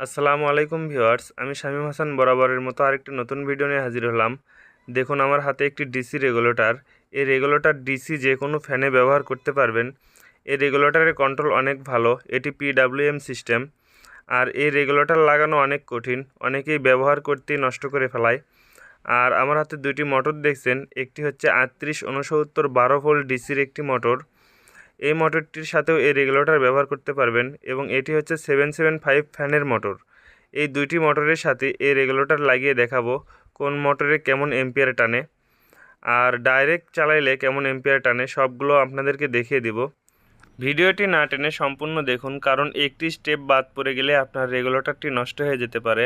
আসসালামু আলাইকুম ভিউয়ার্স, আমি শামীম হাসান বরাবরের মতো আরেকটি নতুন ভিডিও নিয়ে হাজির হলাম। দেখুন, আমার হাতে একটি ডিসি রেগুলেটর। এই রেগুলেটর ডিসি যে কোনো ফ্যানে ব্যবহার করতে পারবেন। এই রেগুলেটরের কন্ট্রোল অনেক ভালো, এটি পিডাব্লিউএম সিস্টেম। আর এই রেগুলেটর লাগানো অনেক কঠিন, অনেকেই ব্যবহার করতেই নষ্ট করে ফেলায়। আর আমার হাতে দুইটি মোটর দেখছেন, একটি হচ্ছে আটত্রিশ উনসত্তর বারো ভোল্ট ডিসির একটি মোটর। এই মোটরটির সাথেও এই রেগুলেটর ব্যবহার করতে পারবেন এবং এটি হচ্ছে সেভেন সেভেন ফাইভ ফ্যানের মোটর। এই দুইটি মোটরের সাথে এই রেগুলেটর লাগিয়ে দেখাবো কোন মোটরে কেমন এম্পিয়ার টানে। আর ডাইরেক্ট চালাইলে কেমন এম্পিয়ার টানে সবগুলো আপনাদেরকে দেখিয়ে দিব। ভিডিওটি না টেনে সম্পূর্ণ দেখুন, কারণ একটি স্টেপ বাদ পড়ে গেলে আপনার রেগুলেটরটি নষ্ট হয়ে যেতে পারে।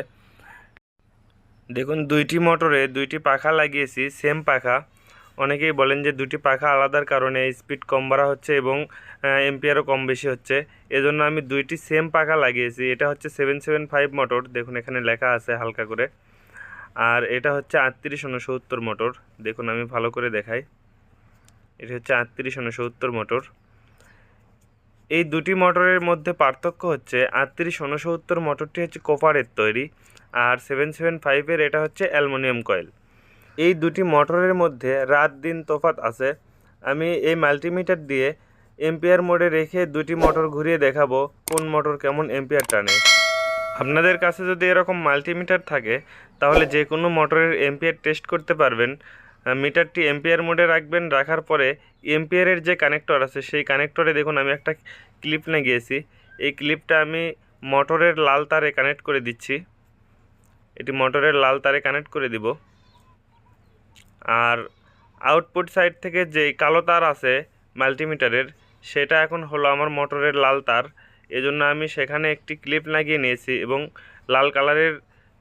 দেখুন, দুইটি মোটরে দুইটি পাখা লাগিয়েছি সেম পাখা। অনেকেই বলেন যে দুটি পাখা আলাদার কারণে স্পিড কম বাড়া হচ্ছে এবং এম্পিয়ারও কম বেশি হচ্ছে। এজন্য আমি দুইটি সেম পাখা লাগিয়েছি। এটা হচ্ছে সেভেন সেভেন ফাইভ মোটর দেখুন এখানে লেখা আছে হালকা করে। আর এটা হচ্ছে আটত্রিশ উনসত্তর মোটর দেখুন আমি ভালো করে দেখাই। এটা হচ্ছে আটত্রিশ উনসত্তর মোটর এই দুটি মোটরের মধ্যে পার্থক্য হচ্ছে, আটত্রিশ উনসত্তর মোটরটি হচ্ছে কোপারের তৈরি, আর সেভেন সেভেন ফাইভের এটা হচ্ছে অ্যালুমিনিয়াম কয়েল এই দুটি মোটরের মধ্যে রাত দিন তফাত আছে। আমি এই মাল্টিমিটার দিয়ে এম্পিয়ার মোডে রেখে দুটি মোটর ঘুরিয়ে দেখাবো, কোন মোটর কেমন এম্পিয়ার টানে। আপনাদের কাছে যদি এরকম মাল্টিমিটার থাকে, তাহলে যে কোনো মোটরের এম্পিয়ার টেস্ট করতে পারবেন। মিটারটি এম্পিয়ার মোডে রাখবেন, রাখার পরে এম্পিয়ারের যে কানেক্টর আছে, সেই কানেক্টরে দেখুন আমি একটা ক্লিপ লাগিয়েছি। এই ক্লিপটা আমি মোটরের লাল তারে কানেক্ট করে দিচ্ছি। এটি মোটরের লাল তারে কানেক্ট করে দিব। আর আউটপুট সাইড থেকে যে কালো তার আছে মাল্টিমিটারের সেটা এখন হলো আমার মোটরের লাল তার। এজন্য আমি সেখানে একটি ক্লিপ লাগিয়ে নিয়েছি এবং লাল কালারের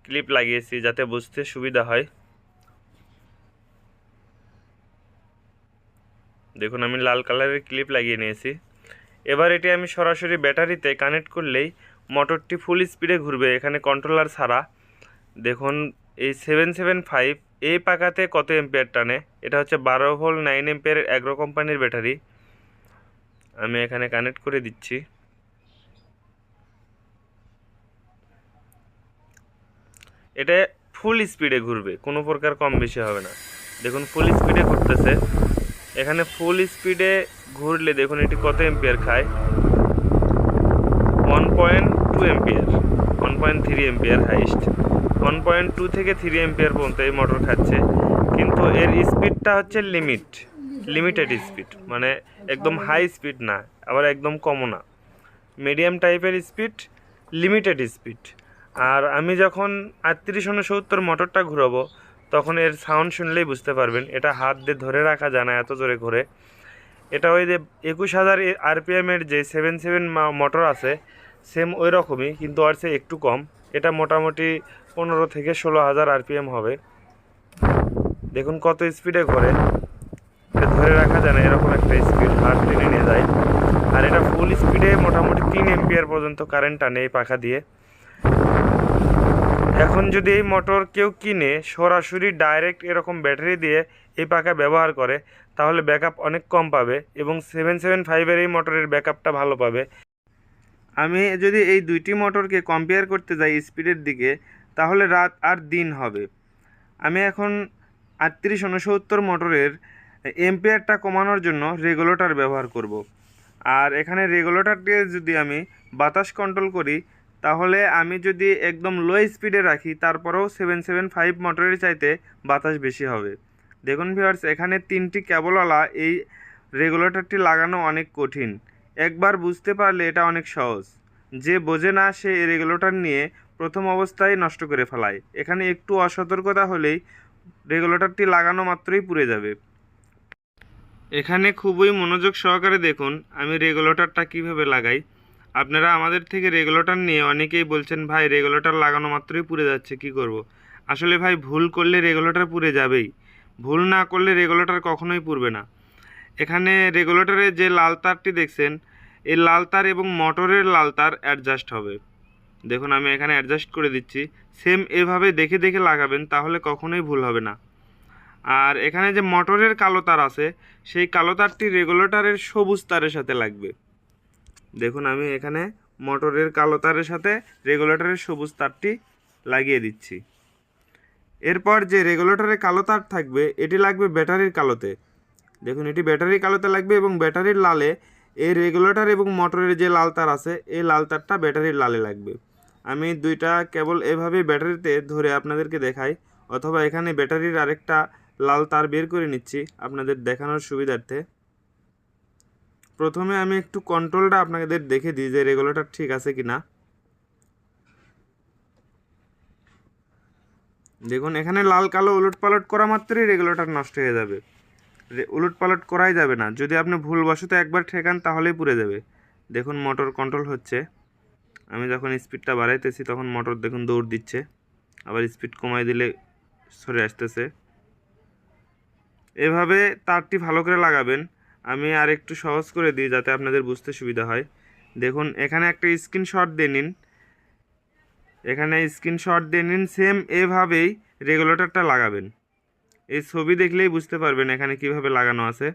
ক্লিপ লাগিয়েছি যাতে বুঝতে সুবিধা হয়। দেখুন, আমি লাল কালারের ক্লিপ লাগিয়ে নিয়েছি। এবার এটি আমি সরাসরি ব্যাটারিতে কানেক্ট করলেই মোটরটি ফুল স্পিডে ঘুরবে, এখানে কন্ট্রোলার ছাড়া। দেখুন, এই সেভেন সেভেন ফাইভ এই পাকাতে কত এম্পিয়ার টানে? এটা হচ্ছে বারো ভোল্ট নাইন এম্পিয়ারের অ্যাগ্রো কোম্পানির ব্যাটারি আমি এখানে কানেক্ট করে দিচ্ছি। এটা ফুল স্পিডে ঘুরবে, কোনো প্রকার কম বেশি হবে না। দেখুন ফুল স্পিডে ঘুরতেছে। এখানে ফুল স্পিডে ঘুরলে দেখুন, এটি কত এম্পিয়ার খায়? One point two ampere one point three ampere highest one point two থেকে থ্রি এম্পিয়ার পর্যন্ত এই মোটর খাচ্ছে। কিন্তু এর স্পিডটা হচ্ছে লিমিট লিমিটেড স্পিড মানে একদম হাই স্পিড না, আবার একদম কমও না। মিডিয়াম টাইপের স্পিড লিমিটেড স্পিড আর আমি যখন আটত্রিশ উনসত্তর মোটরটা ঘুরাবো, তখন এর সাউন্ড শুনলেই বুঝতে পারবেন, এটা হাত দিয়ে ধরে রাখা যায় না এত জোরে ঘোরে। এটা ওই যে একুশ হাজার আরপিএমের যে সেভেন সেভেন মোটর আছে সেম ওই রকমই কিন্তু আর সে একটু কম। এটা মোটামুটি পনেরো থেকে ষোলো হাজার আরপিএম হবে। দেখুন কত স্পিডে ঘোরে। এটা ধরে রাখা যায় না, এরকম একটা স্পিড হাত টেনে নিয়ে যায়। আর এটা ফুল স্পিডে মোটামুটি তিন এম্পিয়ার পর্যন্ত কারেন্ট টানে এই পাখা দিয়ে। এখন যদি এই মোটর কেউ কিনে, সরাসরি ডাইরেক্ট এরকম ব্যাটারি দিয়ে এই পাখা ব্যবহার করে, তাহলে ব্যাকআপ অনেক কম পাবে এবং সেভেন সেভেন ফাইভের এই মোটরের ব্যাকআপটা ভালো পাবে। আমি যদি এই দুইটি মোটরকে কম্পেয়ার করতে যাই স্পিডের দিকে, তাহলে রাত আর দিন হবে। আমি এখন আটত্রিশ উনসত্তর মোটরের এম্পিয়ারটা কমানোর জন্য রেগুলেটর ব্যবহার করব। আর এখানে রেগুলেটর দিয়ে যদি আমি বাতাস কন্ট্রোল করি, তাহলে আমি যদি একদম লো স্পিডে রাখি, তারপরেও সেভেন সেভেন ফাইভ মোটরের চাইতে বাতাস বেশি হবে। দেখুন ভিউয়ার্স এখানে তিনটি কেবলওয়ালা এই রেগুলেটরটি লাগানো অনেক কঠিন। একবার বুঝতে পারলে এটা অনেক সহজ। যে বোঝে না সে রেগুলেটর নিয়ে প্রথম অবস্থায় নষ্ট করে ফেলায়। এখানে একটু অসতর্কতা হলেই রেগুলেটরটি লাগানো মাত্রই পুড়ে যাবে। এখানে খুবই মনোযোগ সহকারে দেখুন, আমি রেগুলেটরটা কীভাবে লাগাই। আপনারা আমাদের থেকে রেগুলেটর নিয়ে অনেকেই বলছেন, ভাই, রেগুলেটর লাগানো মাত্রই পুড়ে যাচ্ছে, কি করব। আসলে ভাই, ভুল করলে রেগুলেটর পুড়ে যাবেই। ভুল না করলে রেগুলেটর কখনোই পুড়বে না। এখানে রেগুলেটরের যে লাল তারটি দেখছেন, এই লাল তার এবং মোটরের লাল তার অ্যাডজাস্ট হবে। দেখুন, আমি এখানে অ্যাডজাস্ট করে দিচ্ছি। সেম এভাবে দেখে দেখে লাগাবেন, তাহলে কখনোই ভুল হবে না। আর এখানে যে মোটরের কালো তার আছে, সেই কালো তারটি রেগুলেটরের সবুজ তারের সাথে লাগবে। দেখুন, আমি এখানে মোটরের কালো তারের সাথে রেগুলেটরের সবুজ তারটি লাগিয়ে দিচ্ছি। এরপর যে রেগুলেটরের কালো তার থাকবে, এটি লাগবে ব্যাটারির কালোতে। দেখুন, এটি ব্যাটারির কালোতে লাগবে এবং ব্যাটারির লালে এই রেগুলেটর এবং মোটরের যে লাল তার আছে, এই লাল তারটা ব্যাটারির লালে লাগবে। আমি দুইটা কেবল এভাবে ব্যাটারিতে ধরে আপনাদেরকে দেখাই, অথবা এখানে ব্যাটারির আরেকটা লাল তার বের করে নিচ্ছি আপনাদের দেখানোর সুবিধার্থে। প্রথমে আমি একটু কন্ট্রোলটা আপনাদের দেখে দিই যে রেগুলেটর ঠিক আছে কি না দেখুন, এখানে লাল কালো উলট পালট করা মাত্রই রেগুলেটর নষ্ট হয়ে যাবে। উলট পালট করাই যাবে না। যদি আপনি ভুলবশত একবার ঠেকান, তাহলেই পুড়ে যাবে। দেখুন মোটর কন্ট্রোল হচ্ছে। আমি যখন স্পিডটা বাড়াইতেছি, তখন মোটর দেখুন দৌড় দিচ্ছে। আবার স্পিড কমাই দিলে সরে আসতেছে। এভাবে তারটি ভালো করে লাগাবেন। আমি আর একটু সহজ করে দিই, যাতে আপনাদের বুঝতে সুবিধা হয়। দেখুন, এখানে একটা স্ক্রিনশট দিয়ে নিন। এখানে স্ক্রিনশট দিয়ে নিন। সেম এভাবেই রেগুলেটরটা লাগাবেন। এই ছবি দেখলেই বুঝতে পারবেন এখানে কীভাবে লাগানো আছে।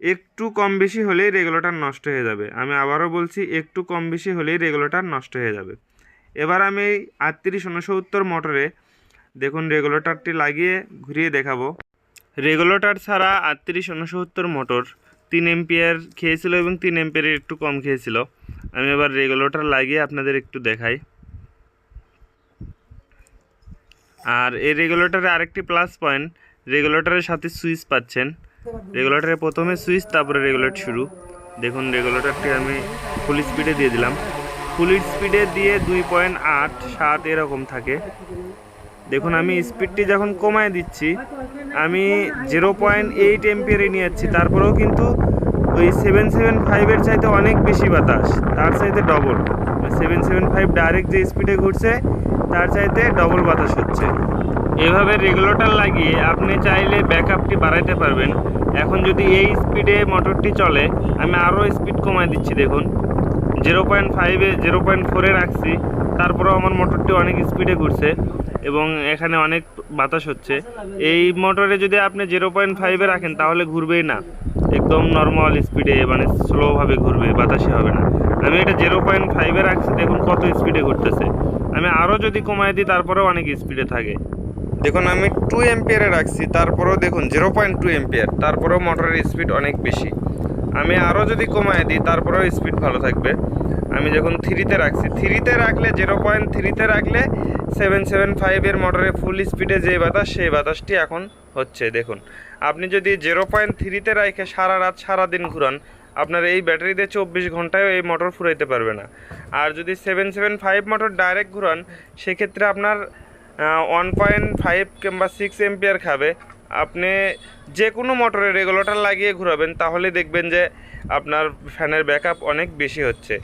একটু কম বেশি হলেই রেগুলেটর নষ্ট হয়ে যাবে। আমি আবারও বলছি, একটু কম বেশি হলেই রেগুলেটর নষ্ট হয়ে যাবে। এবার আমি এই আটত্রিশ উনসত্তর মোটরে দেখুন রেগুলেটরটি লাগিয়ে ঘুরিয়ে দেখাবো। রেগুলেটর ছাড়া আটত্রিশ উনসত্তর মোটর তিন এম্পিয়ার খেয়েছিল এবং তিন এম্পিয়ারের একটু কম খেয়েছিল। আমি এবার রেগুলেটর লাগিয়ে আপনাদের একটু দেখাই। আর এই রেগুলেটরে আরেকটি প্লাস পয়েন্ট রেগুলেটরের সাথে সুইচ পাচ্ছেন। রেগুলেটরে প্রথমে সুইচ তারপরে রেগুলেট শুরু। দেখুন রেগুলেটরটি আমি ফুল স্পিডে দিয়ে দিলাম। ফুল স্পিডে দিয়ে দুই পয়েন্ট আট সাত এরকম থাকে। দেখুন, আমি স্পিডটি যখন কমায় দিচ্ছি, আমি জিরো পয়েন্ট এইট এমপিয়ারে নিয়ে যাচ্ছি। তারপরেও কিন্তু ওই সেভেন সেভেন ফাইভের চাইতে অনেক বেশি বাতাস। তার চাইতে double seven seven five direct যে স্পিডে ঘুরছে তার চাইতে ডবল বাতাস হচ্ছে। এভাবে রেগুলেটর লাগিয়ে আপনি চাইলে ব্যাকআপটি বাড়াইতে পারবেন। এখন যদি এই স্পিডে মোটরটি চলে, আমি আরও স্পিড কমায় দিচ্ছি, দেখুন। জিরো পয়েন্ট ফাইভে জিরো পয়েন্ট ফোরে রাখছি, তারপরেও আমার মোটরটি অনেক স্পিডে ঘুরছে এবং এখানে অনেক বাতাস হচ্ছে। এই মোটরে যদি আপনি জিরো পয়েন্ট ফাইভে রাখেন, তাহলে ঘুরবেই না। একদম নর্মাল স্পিডে মানে স্লোভাবে ঘুরবে, বাতাসে হবে না। আমি এটা জিরো পয়েন্ট ফাইভে রাখছি, দেখুন কত স্পিডে ঘুরতেছে। আমি আরও যদি কমায় দিই, তারপরেও অনেক স্পিডে থাকে। দেখুন, আমি টু এম্পিয়ারে রাখছি, তারপরেও দেখুন জিরো পয়েন্ট টু এম্পিয়ার তারপরেও মোটরের স্পিড অনেক বেশি। আমি আরও যদি কমায় দিই, তারপরেও স্পিড ভালো থাকবে। আমি যখন থ্রিতে রাখছি থ্রিতে রাখলে জিরো পয়েন্ট থ্রিতে রাখলে সেভেন সেভেন ফাইভের মোটরে ফুল স্পিডে যে বাতাস, সেই বাতাসটি এখন হচ্ছে, দেখুন। আপনি যদি জিরো পয়েন্ট থ্রিতে রাখে সারা রাত সারা দিন ঘুরান আপনার এই ব্যাটারিতে চব্বিশ ঘন্টায় এই মোটর ফুরাইতে পারবে না। আর যদি seven seven five motor direct ঘুরান, সেক্ষেত্রে আপনার ওয়ান পয়েন্ট ফাইভ কিংবা সিক্স এম্পিয়ার খাবে। আপনি যে কোনো মোটরে রেগুলেটর লাগিয়ে ঘুরাবেন, তাহলে দেখবেন যে আপনার ফ্যানের ব্যাকআপ অনেক বেশি হচ্ছে।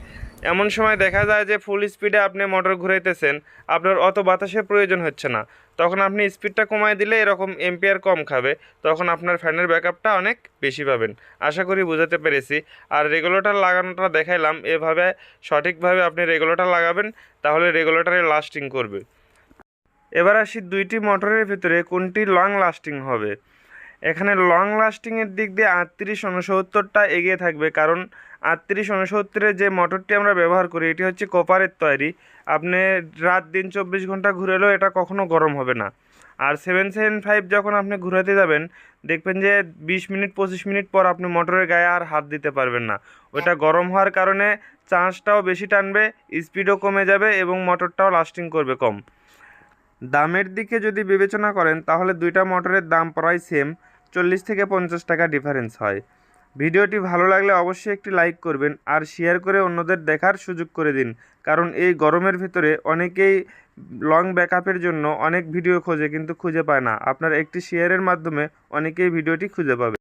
এমন সময় দেখা যায় যে ফুল স্পিডে আপনি মোটর ঘুরাইতেছেন, আপনার অত বাতাসের প্রয়োজন হচ্ছে না। তখন আপনি স্পিডটা কমায় দিলে এরকম এম্পিয়ার কম খাবে, তখন আপনার ফ্যানের ব্যাকআপটা অনেক বেশি পাবেন। আশা করি বোঝাতে পেরেছি। আর রেগুলেটর লাগানোটা দেখাইলাম, এভাবে সঠিকভাবে আপনি রেগুলেটর লাগাবেন, তাহলে রেগুলেটরে লাস্টিং করবে। এবার আসি দুইটি মোটরের ভিতরে, কোনটি লং লাস্টিং হবে? এখানে লং লাস্টিংয়ের দিক দিয়ে আটত্রিশ উনসত্তরটা এগিয়ে থাকবে, কারণ আটত্রিশ উনসত্তরের যে মোটরটি আমরা ব্যবহার করি, এটি হচ্ছে কপারের তৈরি। আপনি রাত দিন চব্বিশ ঘণ্টা ঘুরেলেও এটা কখনো গরম হবে না। আর সেভেন সেভেন ফাইভ যখন আপনি ঘুরাতে যাবেন, দেখবেন যে বিশ মিনিট, পঁচিশ মিনিট পর আপনি মোটরের গায়ে আর হাত দিতে পারবেন না। ওটা গরম হওয়ার কারণে চার্জটাও বেশি টানবে, স্পিডও কমে যাবে এবং মোটরটাও লাস্টিং করবে কম। দামের দিকে যদি বিবেচনা করেন, তাহলে দুইটা মোটরের দাম প্রায় সেম চল্লিশ থেকে পঞ্চাশ টাকা ডিফারেন্স হয়। ভিডিওটি ভালো লাগলে অবশ্যই একটি লাইক করবেন আর শেয়ার করে অন্যদের দেখার সুযোগ করে দিন। কারণ এই গরমের ভিতরে অনেকেই লং ব্যাকআপের জন্য অনেক ভিডিও খোঁজে কিন্তু খুঁজে পায় না। আপনার একটি শেয়ারের মাধ্যমে অনেকেই ভিডিওটি খুঁজে পাবে।